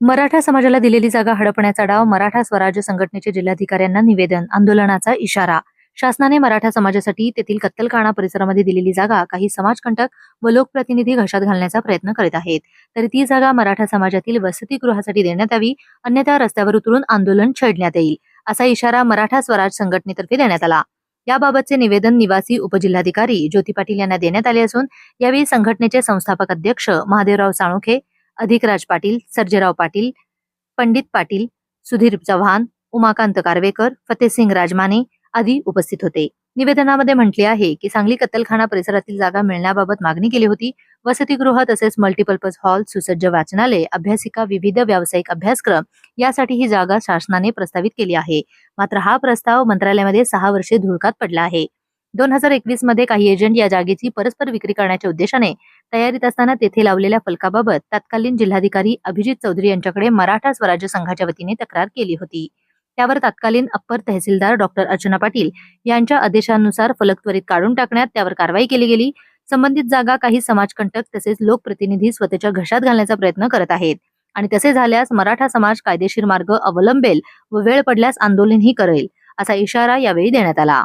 मराठा समाजाला दिलेली जागा हडपण्याचा डाव मराठा स्वराज्य संघटनेचे जिल्हाधिकाऱ्यांना निवेदन आंदोलनाचा इशारा. शासनाने मराठा समाजासाठी तेथील कत्तलखाना परिसरामध्ये दिलेली जागा काही समाजकंटक व लोकप्रतिनिधी घशात घालण्याचा प्रयत्न करीत आहेत. तरी ती जागा मराठा समाजातील वसतिगृहासाठी देण्यात यावी अन्यथा रस्त्यावर उतरून आंदोलन छेडण्यात येईल असा इशारा मराठा स्वराज संघटनेतर्फे देण्यात आला. याबाबतचे निवेदन निवासी उपजिल्हाधिकारी ज्योती पाटील यांना देण्यात आले असून यावेळी संघटनेचे संस्थापक अध्यक्ष महादेवराव साळुखे अधिकराज पाटील सर्जेराव पाटील पंडित पाटील सुधीर चव्हाण उमाकांत कारवेकर फतेसिंग राजमाने आदी उपस्थित होते. निवेदनामध्ये म्हटले आहे की सांगली कत्तलखाना परिसरातील जागा मिळण्याबाबत मागणी केली होती. वसतिगृह तसेच मल्टीपर्पज हॉल सुसज्ज वाचनालय अभ्यासिका विविध व्यावसायिक अभ्यासक्रम यासाठी ही जागा शासनाने प्रस्तावित केली आहे. मात्र हा प्रस्ताव मंत्रालयामध्ये सहा वर्षे धुळकात पडला आहे. दोन हजार एकवीसमध्ये काही एजंट या जागेची परस्पर विक्री करण्याच्या उद्देशाने तयारीत असताना तेथे लावलेल्या फलकाबाबत तत्कालीन जिल्हाधिकारी अभिजित चौधरी यांच्याकडे मराठा स्वराज्य संघाच्या वतीने तक्रार केली होती. त्यावर तत्कालीन अप्पर तहसीलदार डॉक्टर अर्चना पाटील यांच्या आदेशानुसार फलक त्वरित काढून टाकण्यात त्यावर कारवाई केली गेली. संबंधित जागा काही समाजकंटक तसेच लोकप्रतिनिधी स्वतःच्या घशात घालण्याचा प्रयत्न करत आहेत आणि तसे झाल्यास मराठा समाज कायदेशीर मार्ग अवलंबेल व वेळ पडल्यास आंदोलनही करेल असा इशारा यावेळी देण्यात आला.